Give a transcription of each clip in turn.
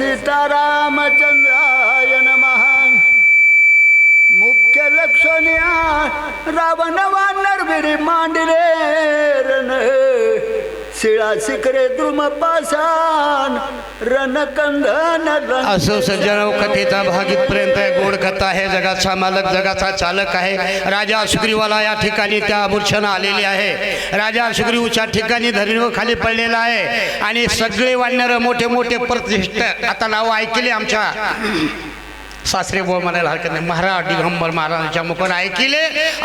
सीतारामचंद्राय नम। मुख्य लक्षण्या वानर विरी मांडिले रण। शिळा शिकरे द्रुम पाषाण रणकंधन असो सज्जनराव कथेचा भाग इथपर्यंत गोड कथा आहे. जगाचा मालक जगाचा चालक आहे. राजा सुग्रीवाला या ठिकाणी त्या मूर्छनं आलेली आहे. राजा सुग्रीवच्या ठिकाणी धरणीव खाली पडलेला आहे. आणि सगळे वाढणारं मोठे मोठे प्रतिष्ठ आता नावं ऐकली आमच्या. सासरे बोल म्हणायला हरकत नाही. महाराज दिगंबर महाराजांच्या मुखात ऐकिले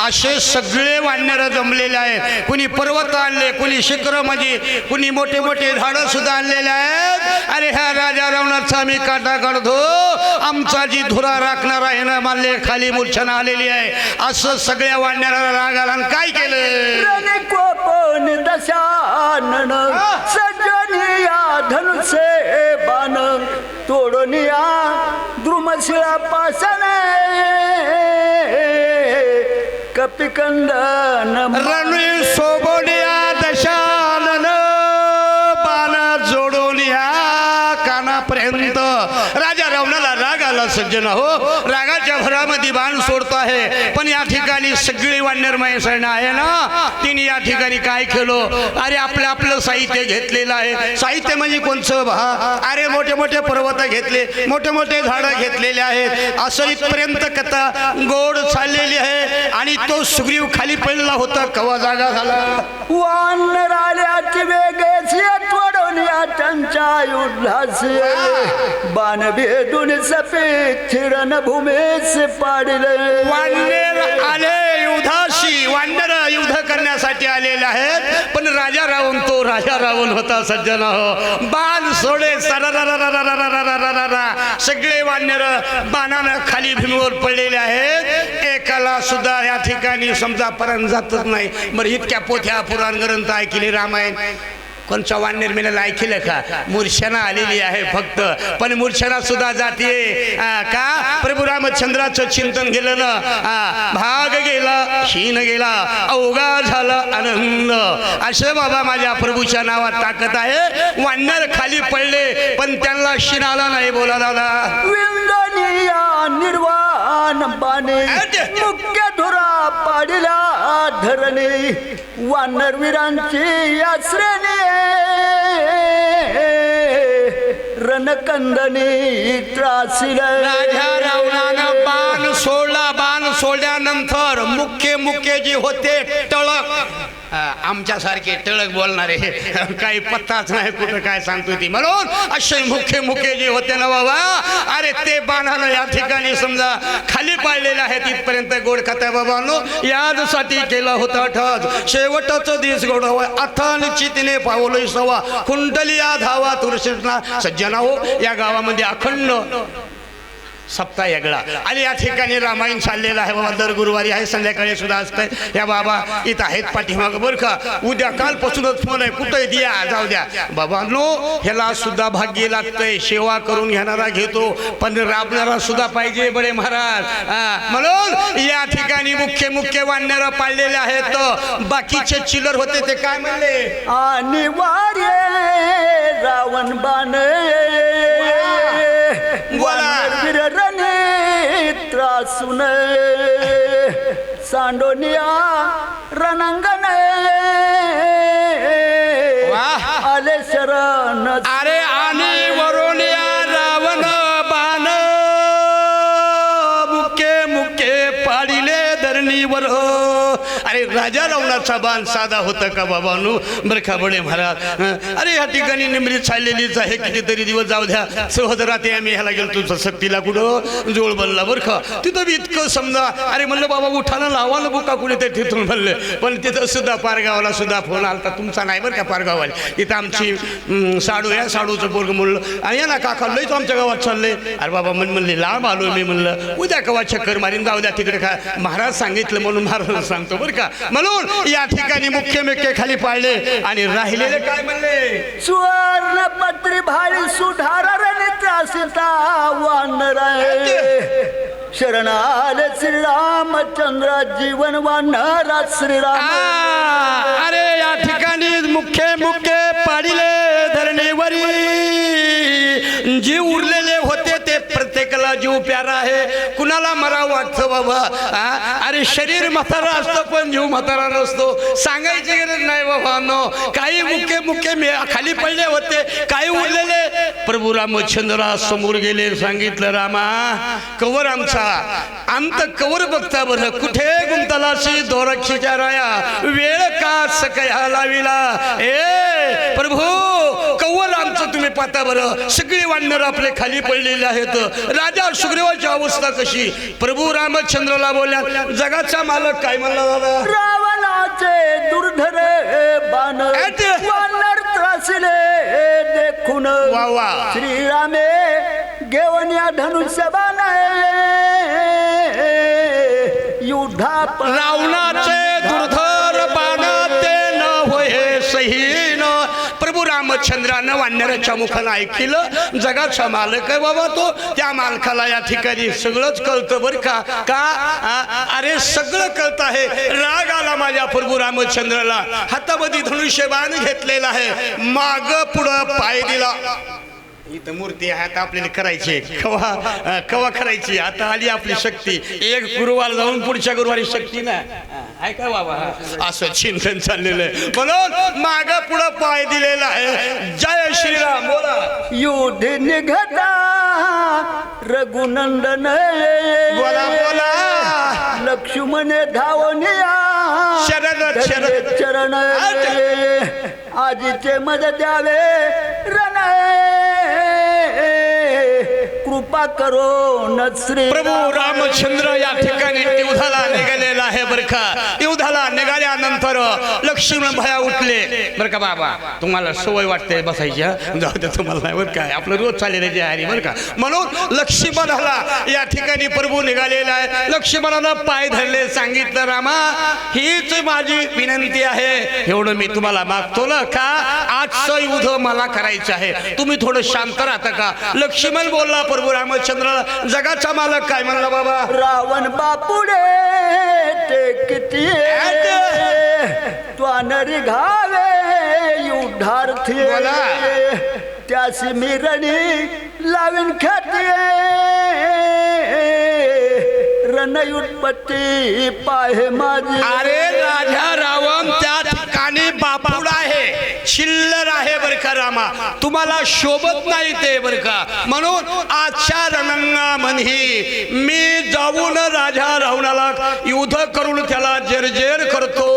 असे सगळे वाढणारं जमलेले आहेत. कुणी पर्वत आणले कुणी शिखरमध्ये कुणी मोठे मोठे झाडं सुद्धा आणलेले आहेत. अरे ह्या राजा रावणाचा आम्ही काटा काढतो. आमचा जी धुरा राखणार आहे ना मानले खाली मूर्छना आलेली आहे. असं सगळ्या वाढणाऱ्या रागाला काय केलं? दशानन सजनिया धनुषे बाण तोडनिया शिळा पासने कपिकंदन रणवी सोबोडिया दशानन बाना जोडोलिया कानापर्यंत. राजा रावणाला राग आला सज्जन हो रागाच्या भरामध्ये बाण सोडत आहे. पण या ठिकाणी सगळी वाण्यरमय सैना आहे ना? तिने या ठिकाणी काय केलं? अरे आपलं आपलं साहित्य घेतलेलं आहे. साहित्य पर्वत म्हणजे कोणचं भा अरे मोठे मोठे पर्वत घेतले मोठे मोठे झाडं घेतलेले आहेत. असं इथपर्यंत कथा गोड चाललेली आहे आणि तो सुग्रीव खाली पडला होता. कवा जागा झाला? त्यांच्या युद्धाचे. बाण भेदून सपे थिरण भूमेस पाडले. वांडेर आले युद्धाशी वांडेर युद्ध करण्यासाठी आलेले आहेत. राजा रावण तो राजा रावण होता सज्जन हो. बाण सोडे सगळे वानर बाणानं खाली भीमीवर पडलेले आहेत एकाला सुद्धा या ठिकाणी समजा परण जातच नाही बरं इतक्या पोथ्या पुराण ग्रंथ ऐकले रामायण कोण चव्हाण निर्मिलेलं ऐकलं का? मूर्छना आलेली आहे फक्त. पण मूर्छना सुद्धा जाते का? प्रभू रामचंद्राचं चिंतन गेलं ना? भाग गेला क्षीण गेला अवघा झाला आनंद. असं बाबा माझ्या प्रभूच्या नावात ताकद आहे. वांडर खाली पडले पण त्यांना शीन आला. नाही बोला दादा निर्वा अरे! मुख्य धुरा पाडिला धरणे. वानरवीरांची आश्रणे रणकंदनी त्रासिल. राजा रावणानं बाण सोडला बाण सोडल्यानंतर मुख्य मुख्य जे होते टळक. आ, आमच्यासारखे टळक बोलणारे काही पत्ताच नाही कुठं काय सांगतो ती. म्हणून असे मुख्य मुख्य जे होते ना बाबा अरे ते बाणानं या ठिकाणी समजा खाली पाडलेले आहेत तिथपर्यंत गोड कथा बाबांनो. याचसाठी केला होता ठज शेवटच दिस गोड अथान चितीने पावलोय सवा. कुंडलिया धावा तुळशीना सज्जना हो या गावामध्ये अखंड सप्ताह वेगळा. आणि या ठिकाणी रामायण चाललेलं आहे. बाबा दर गुरुवारी आहे संध्याकाळी सुद्धा असतंय. या बाबा इथं आहेत पाठीमागं. बरं का? उद्या कालपासूनच फोन आहे. कुठे द्या? जाऊ द्या. बाबा नो ह्याला सुद्धा भाग्य लागतंय. सेवा करून घेणारा घेतो. पण राबणारा सुद्धा पाहिजे बडे महाराज. म्हणून या ठिकाणी मुख्य मुख्य वाढणारा पाळलेले आहेत. बाकीचे चिलर होते ते काय म्हणले? अनिवार्य रावण बाण. बोला. रणे त्रासून सांडोनिया रणांगण. राजा बाण साधा होता का बाबांनो बरं का बडे महाराज? अरे या ठिकाणी निमरीत चाललेलीच आहे कितीतरी दिवस जाऊ द्या. सहज रात्री आम्ही ह्याला गेलो तुझं सक्तीला कुठं जोळ बनला बरं का. तिथं बी इतकं समजा अरे म्हणलं बाबा उठानं लावा ना बुका कुणी ते तिथून म्हणलं. पण तिथं सुद्धा पारगावला सुद्धा फोन आला तुमचा नाही बरं का पारगावाला तिथं आमची साडू या साडूचं पोरग म्हणलं आणि या ना काका लईच आमच्या गावात चाललंय. अरे बाबा म्हण म्हणले लांब आलो मी म्हणलं. उद्या कवा चक्कर मारीन जाऊ द्या तिकडे का महाराज सांगितलं म्हणून महाराज सांगतो बरं का. म्हणून या ठिकाणी मुख्य मुख्य खाली पाडले आणि राहिलेले काय म्हणले? सुवर्ण पत्री भारी सुधार वानर शरणाल श्रीरामचंद्र जीवन वानरा श्रीराम. आ, अरे या ठिकाणी मुख्य मुख्य पाडिले धरणीवरी. जे उरलेले होते ते प्रत्येकाला जीव प्यारा आहे. कुणाला मरा वाटतं बाबा? अरे शरीर म्हातारा असतं पण जीव म्हातारा नसतो. सांगायची गरज नाही बाबा नो. काही मुख्य मुख्य मे- खाली पडले होते काही उरलेले. प्रभू रामचंद्रा समोर गेले सांगितलं रामा कवर आमचा. अंत कवर बघता बरं. कुठे गुंतलाशी दोरक्षीच्या राया? वेळ का सकया लाविला? ए पाहता बरं सगळी वानर आपले खाली पडलेले आहेत. राजा सुग्रीवाची अवस्था कशी? प्रभू रामचंद्रला बोलल्या जगाचा मालक काय म्हणला दादा? रावणाचे दुर्धर. वानर त्रासले देखून. वा वा. श्रीरामे घेऊन या धनुष्य बाण युद्धा रावणाचे दुर्धर बाण ते न होय प्रभू रामचंद्रानं वानराच्या मुखानं ऐकलं जगाचा मालक आहे बाबा तो. त्या मालकाला या ठिकाणी सगळंच कळतं बरं का? का? अरे सगळं कळत आहे. राग आला माझ्या प्रभू रामचंद्राला. हातामध्ये धनुष्यबाण घेतलेला आहे. माग पुढं पाय दिला. इथं मूर्ती आहे आता आपल्याला करायची कवा कवा करायची आता आली आपली शक्ती. एक गुरुवार जाऊन पुढच्या गुरुवारी शक्ती ना आहे का बाबा असं चिंतन चाललेलं आहे. म्हणून माग पुढं पाय दिलेला आहे. जय श्रीराम बोला. युद्ध निघता रघुनंदन बोला बोला. लक्ष्मण धावनिया शरण, शरण. चरण आजीचे मद द्यावे रण करो नसरी प्रभू रामचंद्र या ठिकाणी युद्धाला निघालेला आहे बर का. युद्धाला निघाल्यानंतर लक्ष्मण भया उठले. बर का बाबा तुम्हाला सवय वाटते बसायची जाऊ दे तुम्हाला नाही बरं काय आपलं रोज चाललेलं जे आहे बरं का. म्हणून लक्ष्मणाला या ठिकाणी प्रभू निघालेला आहे. लक्ष्मणानं पाय धरले सांगितलं रामा हीच माझी विनंती आहे. एवढं मी तुम्हाला मागतो ना का? आजचं युद्ध मला करायचं आहे. तुम्ही थोडं शांत राहता का? लक्ष्मण बोलला प्रभू रामचंद्राला जगाचा मालक काय म्हणला बाबा? रावण बापुडे ते किती त्वानरी घावे युद्धार्थी. बोला. त्यासी मिरणी लावीन ख्याती. रणयुत्पत्ती पाहे माझी अरे राजा रावण त्या ठिकाणी बापूड बर का रामा तुम्हाला शोभत नाही ते बर का? म्हणून आजच्या रणंगामध्ये मी जाऊन राजा रावणाला युद्ध करून त्याला जर्जर करतो.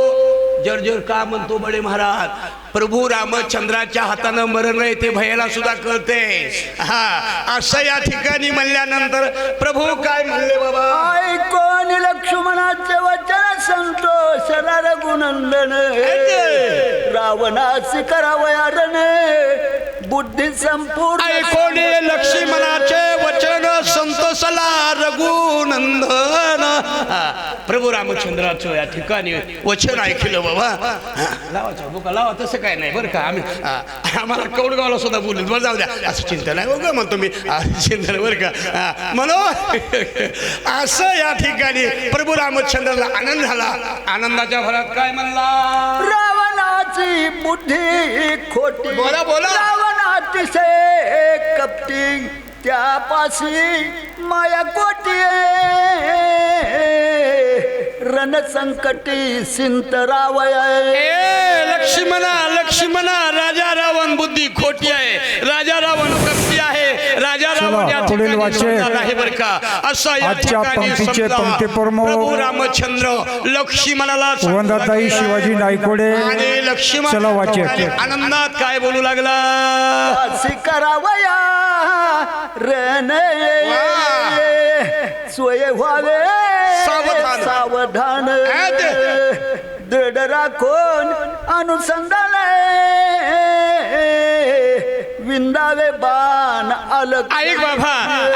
जर्जर का म्हणतो बडे महाराज? प्रभू रामचंद्राच्या हातानं मरण आहे ते भयाला सुद्धा कळते. हा असं या ठिकाणी म्हणल्यानंतर प्रभू काय म्हणले बाबा? ऐकोन लक्ष्मणाचे वचन. संतोष रघुनंदन रावणासी करावया रण बुद्धी संपूर्ण ऐकोने लक्ष्मणाचे वचन संतोषला रघुनंदन. प्रभू रामचंद्राचं या ठिकाणी वचन ऐकलं बाबा. लावाचा बुका लावा तसं काय नाही बरं का? आम्ही आम्हाला कौडगावला सुद्धा बोलू बरं जाऊ द्या. असं चिंता नाही. बघा म्हणतो मी चिंता नाही बरं का? म्हणून असं या ठिकाणी प्रभू रामचंद्राला आनंद झाला. आनंदाच्या भरात काय म्हणला? रावणाची बुद्धी खोटी. बोला, बोला. रावण अतिशय कपटी. त्यापाशी माया कोटी रण संकटी सिंत रावया ए लक्ष्मणा लक्ष्मणा राजा रावण बुद्धी खोटी आहे. राजा रावण कपटी आहे. राजा रावण या पुढील. जोडणार आहे बरं का? असं या आजच्या ठिकाणी पंक्तीचे. पंक्तिप्रमुख प्रभू रामचंद्र लक्ष्मणाला वंदाताई. शिवाजी नायकोडे. आणि लक्ष्मण चला वाचे. आनंदात काय बोलू लागला? अशी करावया रण सोय व्हावे. सावधान. सावधान. दृढ राखून अनुसंधान विंदावे बाण अलग ऐक बाबा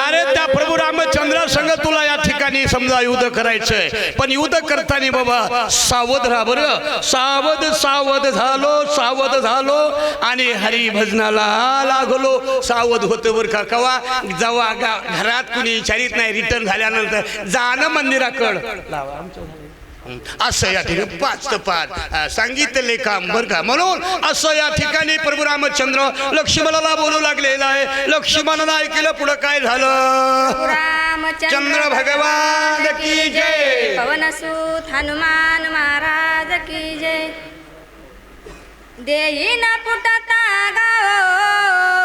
अरे त्या प्रभू रामचंद्र संग तुला या ठिकाणी समजा युद्ध करायचंय. पण युद्ध करताना बाबा सावध राहा बरं. सावध सावध झालो सावध झालो आणि हरिभजनाला लागलो. सावध होतं बरं का कवा? जेव्हा गा- घरात कुणी विचारित नाही रिटर्न झाल्यानंतर. जाणं मंदिराकड. लावा आमच्या असं या ठिकाणी पाच तर पाच सांगितले काम बरं का? म्हणून असं या ठिकाणी प्रभू रामचंद्र लक्ष्मणाला बोलू लागलेला आहे. लक्ष्मणानं ऐकलं पुढं काय झालं? चंद्र भगवान की जय. पवनसूत हनुमान महाराज की जय? देई न पुटता गाव